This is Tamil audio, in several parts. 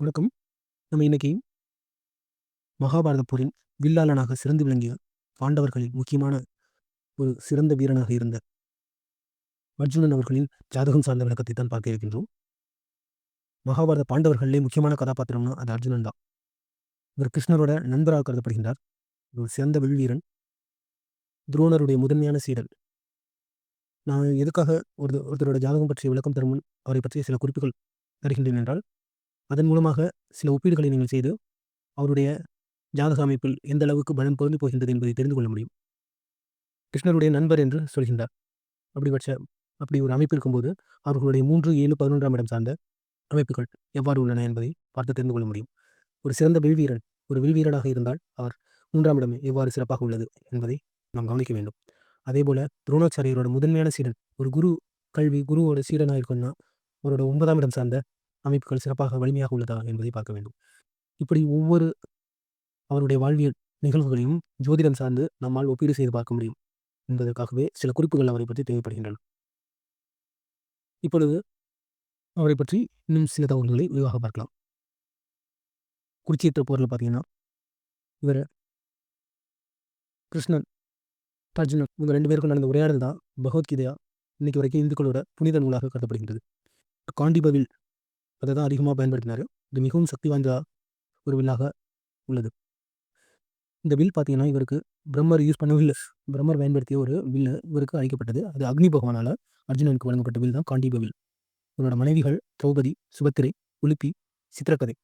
வணக்கம். நம்ம இன்னைக்கு மகாபாரத போரின் வில்லாளனாக சிறந்து விளங்கிய பாண்டவர்களில் முக்கியமான ஒரு சிறந்த வீரனாக இருந்த அர்ஜுனன் அவர்களின் ஜாதகம் சார்ந்த விளக்கத்தை தான் பார்க்க இருக்கின்றோம். மகாபாரத பாண்டவர்களிலே முக்கியமான கதாபாத்திரம்னா அது அர்ஜுனன் தான். இவர் கிருஷ்ணரோட நண்பராக கருதப்படுகின்றார். ஒரு சிறந்த வில்வீரன். துரோணருடைய முதன்மையான சீடல் நான் எதுக்காக ஒரு ஒருத்தரோட ஜாதகம் பற்றிய விளக்கம் தரும் அவரை பற்றிய சில குறிப்புகள் தருகின்றேன் என்றால் அதன் மூலமாக சில ஒப்பீடுகளை நீங்கள் செய்து அவருடைய ஜாதக அமைப்பில் எந்த அளவுக்கு பலம் பொருந்தி போகின்றது என்பதை தெரிந்து கொள்ள முடியும். கிருஷ்ணருடைய நண்பர் என்று சொல்கின்றார். அப்படிப்பட்ட அப்படி ஒரு அமைப்பு இருக்கும்போது அவர்களுடைய மூன்று ஏழு பதினொன்றாம் இடம் சார்ந்த அமைப்புகள் எவ்வாறு உள்ளன என்பதை பார்த்து தெரிந்து கொள்ள முடியும். ஒரு சிறந்த வில்வீரன் ஒரு வில்வீரனாக இருந்தால் அவர் மூன்றாம் இடம் எவ்வாறு சிறப்பாக உள்ளது என்பதை நாம் கவனிக்க வேண்டும். அதே போல துரோணாச்சாரியரோட முதன்மையான சீடன் ஒரு குரு கல்வி குருவோட சீடனாக இருக்கணும்னா அவரோட ஒன்பதாம் இடம் சார்ந்த அமைப்புகள் சிறப்பாக வலிமையாக உள்ளதா என்பதை பார்க்க வேண்டும். இப்படி ஒவ்வொரு அவருடைய வாழ்வியல் நிகழ்வுகளையும் ஜோதிடம் சார்ந்து நம்மால் ஒப்பீடு செய்து பார்க்க முடியும் என்பதற்காகவே சில குறிப்புகள் அவரை பற்றி தேவைப்படுகின்றன. இப்பொழுது அவரை பற்றி இன்னும் சில தகவல்களை விரிவாக பார்க்கலாம். குருச்சேத்திர போரில் பார்த்தீங்கன்னா இவர் கிருஷ்ணன் அர்ஜுனன் இவங்க ரெண்டு பேருக்கும் நடந்த உரையாடல் தான் பகவத்கீதையா இன்னைக்கு வரைக்கும் இந்துக்களோட புனித நூலாக கருதப்படுகின்றது. காண்டிபவில் அதை தான் அதிகமாக பயன்படுத்தினார். இது மிகவும் சக்தி வாய்ந்த ஒரு வில்லாக உள்ளது. இந்த வில் பார்த்தீங்கன்னா இவருக்கு பிரம்மர் யூஸ் பண்ண வில்லு பிரம்மர் பயன்படுத்திய ஒரு வில் இவருக்கு அளிக்கப்பட்டது. அது அக்னி பகவானால் அர்ஜுனனுக்கு வழங்கப்பட்ட வில் தான் காண்டீப வில் இவரோட மனைவிகள் திரௌபதி சுபத்திரை உலுப்பி சித்திரக்கதை.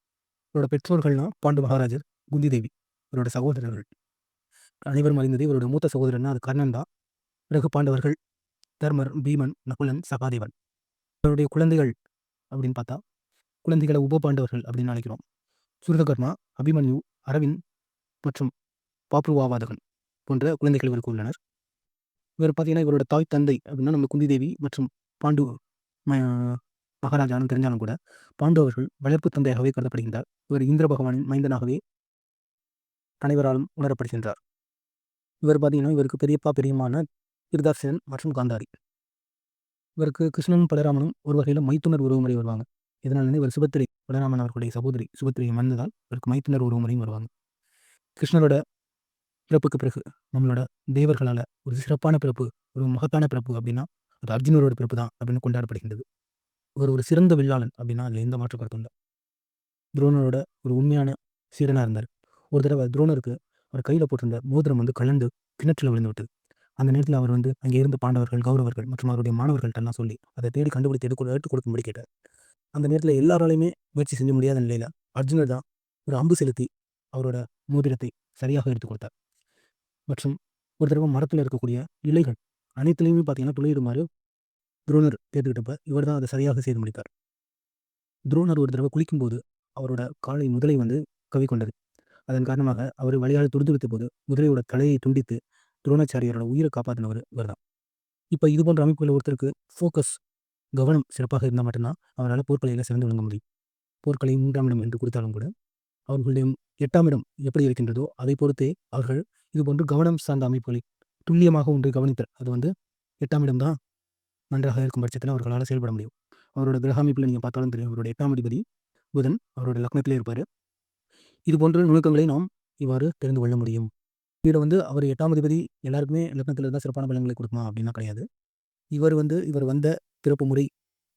இவரோட பெற்றோர்கள்னா பாண்டு மகாராஜர் குந்தி தேவி இவரோட சகோதரர்கள். அனைவரும் அறிந்தது இவரோட மூத்த சகோதரன்னா அது கர்ணன் தான். பிறகு பாண்டவர்கள் தர்மர் பீமன் நகுலன் சகாதேவன். இவருடைய குழந்தைகள் அப்படின்னு பார்த்தா குழந்தைகளை உப பாண்டவர்கள் அப்படின்னு அழைக்கிறோம். சுருதகர்மா அபிமன்யு அரவிந்த் மற்றும் பாப்ருவாவாதகன் போன்ற குழந்தைகள் இவருக்கு உள்ளனர். இவர் பார்த்தீங்கன்னா இவரோட தாய் தந்தை அப்படின்னா நம்ம குந்தி தேவி மற்றும் பாண்டு மகாராஜான்னு தெரிஞ்சாலும் கூட பாண்டவர்கள் வளர்ப்பு தந்தையாகவே கருதப்படுகின்றார். இவர் இந்திர பகவானின் மைந்தனாகவே அனைவராலும் உணரப்படுகின்றார். இவர் பார்த்தீங்கன்னா இவருக்கு பெரியப்பா பெரியமான கிருதாசன் மற்றும் காந்தாரி. இவருக்கு கிருஷ்ணனும் பலராமனும் ஒரு வகையில் மைத்துனர் உறவுமுறை வருவாங்க. இதனால் இவர் சுபத்திரை பலராமன் அவர்களுடைய சகோதரி சுபத்திரையை மறந்ததால் இவருக்கு மைத்தினர் உறவுமுறையும் வருவாங்க. கிருஷ்ணரோட பிறப்புக்கு பிறகு நம்மளோட தேவர்களால் ஒரு சிறப்பான பிறப்பு ஒரு மகத்தான பிறப்பு அப்படின்னா அது அர்ஜுனரோட பிறப்பு தான் அப்படின்னு கொண்டாடப்படுகின்றது. இவர் ஒரு சிறந்த வில்லாளன் அப்படின்னா அதில் எந்த மாற்று கருத்தும் இல்லை. துரோணரோட ஒரு உண்மையான சீடனாக இருந்தார். ஒரு தடவை துரோணருக்கு அவர் கையில் போட்டிருந்த மோதிரம் வந்து கலந்து கிணற்றில் விழுந்து விட்டது. அந்த நேரத்தில் அவர் வந்து அங்கே இருந்த பாண்டவர்கள் கௌரவர்கள் மற்றும் அவருடைய மாணவர்கள்ட்டெல்லாம் சொல்லி அதை தேடி கண்டுபிடித்து எடுக்க எடுத்து கொடுக்கும்படி கேட்டார். அந்த நேரத்தில் எல்லாராலையுமே முயற்சி செஞ்ச முடியாத நிலையில் அர்ஜுனர் தான் ஒரு அம்பு செலுத்தி அவரோட மோதிரத்தை சரியாக எடுத்து கொடுத்தார். மற்றும் ஒரு தடவை மரத்தில் இருக்கக்கூடிய இலைகள் அனைத்துலேயுமே பார்த்தீங்கன்னா துளையிடுமாறு துரோணர் கேட்டுக்கிட்டப்ப இவர் தான் அதை சரியாக செய்து முடித்தார். துரோணர் ஒரு தடவை குளிக்கும்போது அவரோட காலை முதலை வந்து கவி கொண்டது அதன் காரணமாக அவர் வழியாக துடித்து போது முதலையோட தலையை துண்டித்து துரோணாச்சாரியரோட உயிரை காப்பாற்றினவர் இவர் தான் இப்போ இது போன்ற அமைப்புகள் ஒருத்தருக்கு ஃபோக்கஸ் கவனம் சிறப்பாக இருந்தால் மட்டும்தான் அவரால் போர்க்கலையில் சிறந்து விளங்க முடியும். போர்க்கலை மூன்றாம் இடம் என்று கொடுத்தாலும் கூட அவர்களுடைய எட்டாம் இடம் எப்படி இருக்கின்றதோ அதை பொறுத்தே அவர்கள் இது போன்று கவனம் சார்ந்த அமைப்புகளை துல்லியமாக ஒன்று கவனித்தல். அது வந்து எட்டாம் இடம் தான் நன்றாக இருக்கும் பட்சத்தில் அவர்களால் செயல்பட முடியும். அவரோட கிரக அமைப்பில் நீங்கள் பார்த்தாலும் தெரியும் அவருடைய எட்டாம் அதிபதி புதன் அவருடைய லக்னத்திலே இருப்பார். இது போன்ற நுணுக்கங்களை நாம் இவ்வாறு தெரிந்து கொள்ள முடியும். இதில் வந்து அவர் எட்டாம் அதிபதி எல்லாருக்குமே லக்னத்தில் இருந்தால் சிறப்பான பலன்களை கொடுக்குமா அப்படின்னா கிடையாது. இவர் வந்து இவர் வந்த பிறப்பு முறை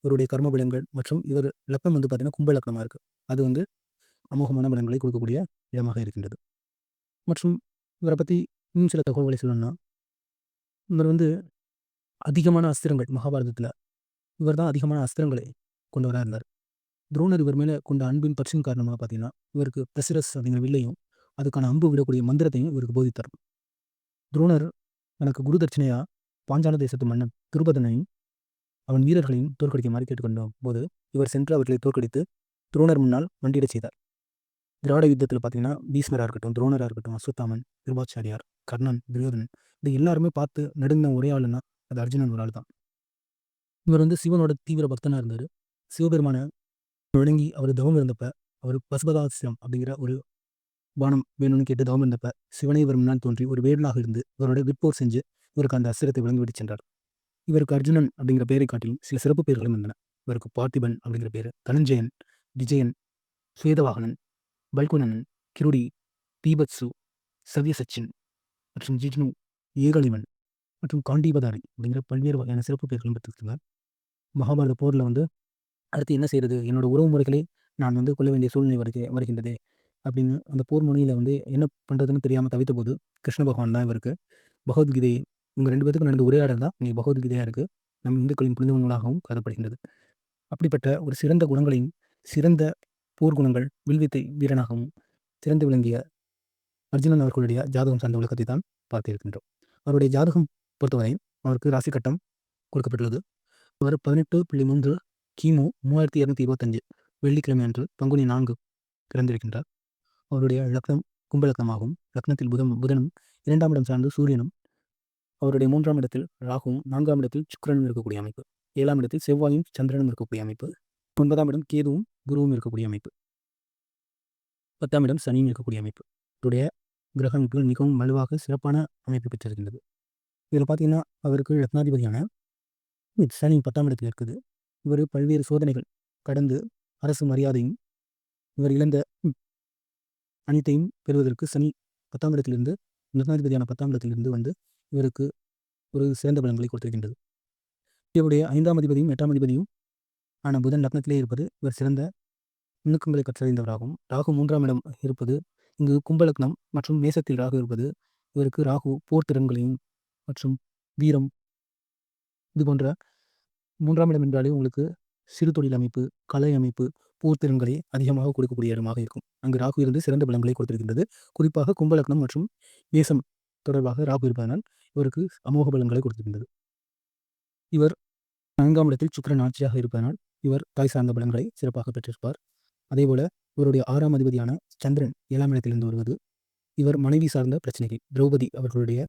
இவருடைய கர்ம பலன்கள் மற்றும் இவர் லக்னம் வந்து பார்த்தீங்கன்னா கும்ப லக்னமாக இருக்குது அது வந்து அமோகமான பலன்களை கொடுக்கக்கூடிய இடமாக இருக்கின்றது. மற்றும் இவரை பற்றி இன்னும் சில தகவல்களை சொல்லணும்னா இவர் வந்து அதிகமான அஸ்திரங்கள் மகாபாரதத்தில் இவர் தான் அதிகமான அஸ்திரங்களை கொண்டவராக இருந்தார். துரோணர் இவர் மேலே கொண்ட அன்பின் பற்றின் காரணமாக பார்த்தீங்கன்னா இவருக்கு பிரசிரஸ் அப்படிங்கிற வில்லையும் அதுக்கான அம்பு விடக்கூடிய மந்திரத்தையும் இவருக்கு போதித்தார். துரோணர் எனக்கு குரு தட்சிணையாக பாஞ்சால தேசத்து மன்னன் திருபதனையும் அவன் வீரர்களையும் தோற்கடிக்குமாறு கேட்டுக்கொண்ட போது இவர் சென்று அவர்களை தோற்கடித்து துரோணர் முன்னால் மண்டியிடச் செய்தார். திராவிட யுத்தத்தில் பார்த்தீங்கன்னா பீஷ்மராக இருக்கட்டும் துரோணராக இருக்கட்டும் அசுத்தாமன் திருபாச்சாரியார் கர்ணன் துரியோதனன் இது எல்லாருமே பார்த்து நடுங்க ஒரே ஆளுன்னா அது அர்ஜுனன் ஒரு ஆள் தான் இவர் வந்து சிவனோட தீவிர பக்தனாக இருந்தார். சிவபெருமான விளங்கி அவர் தவம் இருந்தப்ப அவர் பசுபதாசிரம் அப்படிங்கிற ஒரு பானம் வேணும்னு கேட்டு தவம் இருந்தப்ப சிவனை இவர் முன்னால் தோன்றி ஒரு வேடனாக இருந்து இவரோட விற்போர் செஞ்சு இவருக்கு அந்த அசிரத்தை விளங்கிவிட்டு சென்றார். இவருக்கு அர்ஜுனன் அப்படிங்கிற பெயரை காட்டிலும் சில சிறப்பு பெயர்களும் இருந்தன. இவருக்கு பார்த்திபன் அப்படிங்கிற பேர் தனஞ்சயன் விஜயன் சுவேதவாகனன் பல்குனனன் கிருடி தீபத்சு சவ்யசச்சின் மற்றும் ஜிஜ்னு ஏகலிவன் மற்றும் காண்டீபதாரி அப்படிங்கிற பல்வேறு வகையான சிறப்பு பெயர்களும் பெற்றிருக்கிறார். மகாபாரத போரில் வந்து அடுத்து என்ன செய்கிறது என்னோட உறவு முறைகளே நான் வந்து கொள்ள வேண்டிய சூழ்நிலை வருகை வருகின்றது அப்படின்னு அந்த போர் முனையில் வந்து என்ன பண்ணுறதுன்னு தெரியாமல் தவித்த போது கிருஷ்ண பகவான் தான் இவருக்கு பகவத்கீதை இவங்க ரெண்டு பேத்துக்கும் நடந்த உரையாடல் தான். இங்கே பகவத்கீதையாக இருக்குது நம் இந்துக்களின் புனித கருதப்படுகின்றது. அப்படிப்பட்ட ஒரு சிறந்த குணங்களையும் சிறந்த போர்க்குணங்கள் வில்வித்தை வீரனாகவும் சிறந்து விளங்கிய அர்ஜுனன் அவர்களுடைய ஜாதகம் சார்ந்த விளக்கத்தை தான் பார்த்திருக்கின்றோம். அவருடைய ஜாதகம் பொறுத்தவரை அவருக்கு ராசி கட்டம் கொடுக்கப்பட்டுள்ளது. அவர் பதினெட்டு புள்ளி மூன்று கிமு மூவாயிரத்தி இரநூத்தி இருபத்தஞ்சு வெள்ளிக்கிழமை அன்று பங்குனி நான்கு பிறந்திருக்கின்றார். அவருடைய லக்னம் கும்பலக்னமாகும். லக்னத்தில் புதன் புதனும் இரண்டாம் இடம் சார்ந்து சூரியனும் அவருடைய மூன்றாம் இடத்தில் ராகுவும் நான்காம் இடத்தில் சுக்கரனும் இருக்கக்கூடிய அமைப்பு. ஏழாம் இடத்தில் செவ்வாயும் சந்திரனும் இருக்கக்கூடிய அமைப்பு. ஒன்பதாம் இடம் கேதுவும் குருவும் இருக்கக்கூடிய அமைப்பு. பத்தாம் இடம் சனியும் இருக்கக்கூடிய அமைப்பு. இவருடைய கிரக அமைப்புகள் மிகவும் வலுவாக சிறப்பான அமைப்பு பெற்றிருக்கின்றது. இதில் பார்த்தீங்கன்னா அவருக்கு ரத்னாதிபதியான சனி பத்தாம் இடத்தில் இருக்குது. இவர் பல்வேறு சோதனைகள் கடந்து அரசு மரியாதையும் இவர் இழந்த அனைத்தையும் பெறுவதற்கு சனி பத்தாம் இடத்திலிருந்து ரத்னாதிபதியான பத்தாம் இடத்திலிருந்து வந்து இவருக்கு ஒரு சிறந்த பலன்களை கொடுத்திருக்கின்றது. இவருடைய ஐந்தாம் அதிபதியும் எட்டாம் அதிபதியும் ஆன புதன் லக்னத்திலே இருப்பது இவர் சிறந்த நுணுக்கங்களை கற்றறிந்தவராகும் ராகு மூன்றாம் இடம் இருப்பது இங்கு கும்பலக்னம் மற்றும் மேசத்தில் ராகு இருப்பது இவருக்கு ராகு போர் திறன்களையும் மற்றும் வீரம் இது போன்ற மூன்றாம் இடம் என்றாலே உங்களுக்கு சிறு தொழில் அமைப்பு கலை அமைப்பு போர் திறன்களை அதிகமாக கொடுக்கக்கூடிய இடமாக இருக்கும். அங்கு ராகு இருந்து சிறந்த பலன்களை கொடுத்திருக்கின்றது. குறிப்பாக கும்பலக்னம் மற்றும் மேசம் தொடர்பாக ராகு இருப்பதனால் இவருக்கு அமோக பலன்களை கொடுத்திருந்தது. இவர் நான்காம் இடத்தில் சுக்கரன் ஆட்சியாக இருப்பதனால் இவர் தாய் சார்ந்த பலன்களை சிறப்பாக பெற்றிருப்பார். அதேபோல இவருடைய ஆறாம் அதிபதியான சந்திரன் ஏழாம் இடத்திலிருந்து வருவது இவர் மனைவி சார்ந்த பிரச்சனைகள். திரௌபதி அவர்களுடைய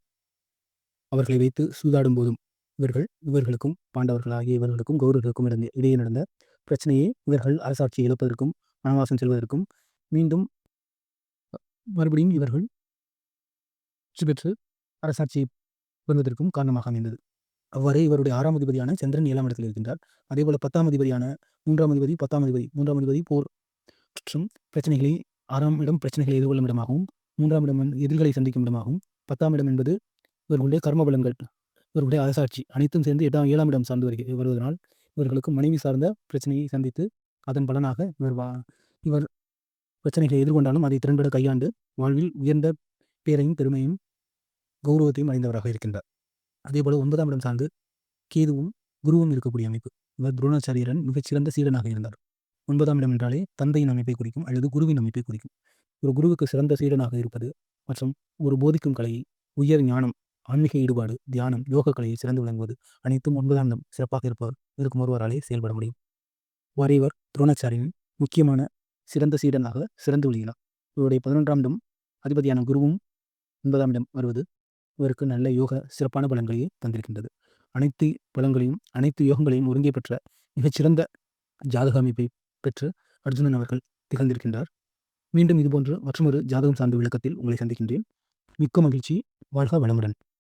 அவர்களை வைத்து சூதாடும் போதும் இவர்கள் இவர்களுக்கும் பாண்டவர்கள் ஆகிய இவர்களுக்கும் கௌரவர்களுக்கும் இருந்த இடையே நடந்த பிரச்சனையை இவர்கள் அரசாட்சியை இழப்பதற்கும் வனவாசம் செல்வதற்கும் மீண்டும் மறுபடியும் இவர்கள் வெற்றி பெற்று அரசாட்சியை பெறுவதற்கும் காரணமாக அமைந்தது. அவ்வாறே இவருடைய ஆறாம் அதிபதியான சந்திரன் ஏழாம் இடத்தில் இருக்கின்றார். அதேபோல பத்தாம் அதிபதியான மூன்றாம் அதிபதி பத்தாம் அதிபதி மூன்றாம் அதிபதி போர் மற்றும் பிரச்சனைகளை ஆறாம் இடம் பிரச்சனைகளை எதிர்கொள்ளும் இடமாகவும் மூன்றாம் இடம் எதிர்களை சந்திக்கும் இடமாகவும் பத்தாம் இடம் என்பது இவர்களுடைய கர்ம பலங்கள் இவர்களுடைய அரசாட்சி அனைத்தும் சேர்ந்து எட்டாம் ஏழாம் இடம் சார்ந்து வருகிறது வருவதனால் இவர்களுக்கு மனைவி சார்ந்த பிரச்சனையை சந்தித்து அதன் பலனாக இவர் வா இவர் பிரச்சனைகளை எதிர்கொண்டாலும் அதை திறன்பட கையாண்டு வாழ்வில் உயர்ந்த பேரையும் பெருமையும் கௌரவத்தையும் அறிந்தவராக இருக்கின்றார். அதேபோல ஒன்பதாம் இடம் சார்ந்து கேதுவும் குருவும் இருக்கக்கூடிய அமைப்பு. இவர் துரோணாச்சாரியரன் மிகச்சிறந்த சீடனாக இருந்தார். ஒன்பதாம் இடம் என்றாலே தந்தையின் அமைப்பை குறிக்கும் அல்லது குருவின் அமைப்பை குறிக்கும். ஒரு குருவுக்கு சிறந்த சீடனாக இருப்பது மற்றும் ஒரு போதிக்கும் கலையை உயர் ஞானம் ஆன்மீக ஈடுபாடு தியானம் யோக கலையை சிறந்து விளங்குவது அனைத்தும் ஒன்பதாம் இடம் சிறப்பாக இருப்பவர் இருக்கும் ஒருவராலே செயல்பட முடியும். வரைவர் துரோணாச்சாரியனின் முக்கியமான சிறந்த சீடனாக சிறந்து விளங்கினார். இவருடைய பதினொன்றாம் இடம் அதிபதியான குருவும் ஒன்பதாம் இடம் வருவது இவருக்கு நல்ல யோக சிறப்பான பலன்களையே தந்திருக்கின்றது. அனைத்து பலன்களையும் அனைத்து யோகங்களையும் ஒருங்கே பெற்ற மிகச்சிறந்த ஜாதக அமைப்பை பெற்று அர்ஜுனன் அவர்கள் திகழ்ந்திருக்கின்றார். மீண்டும் இதுபோன்று மற்றொரு ஜாதகம் சார்ந்த விளக்கத்தில் உங்களை சந்திக்கின்றேன். மிக்க மகிழ்ச்சி. வாழ்க வளமுடன்.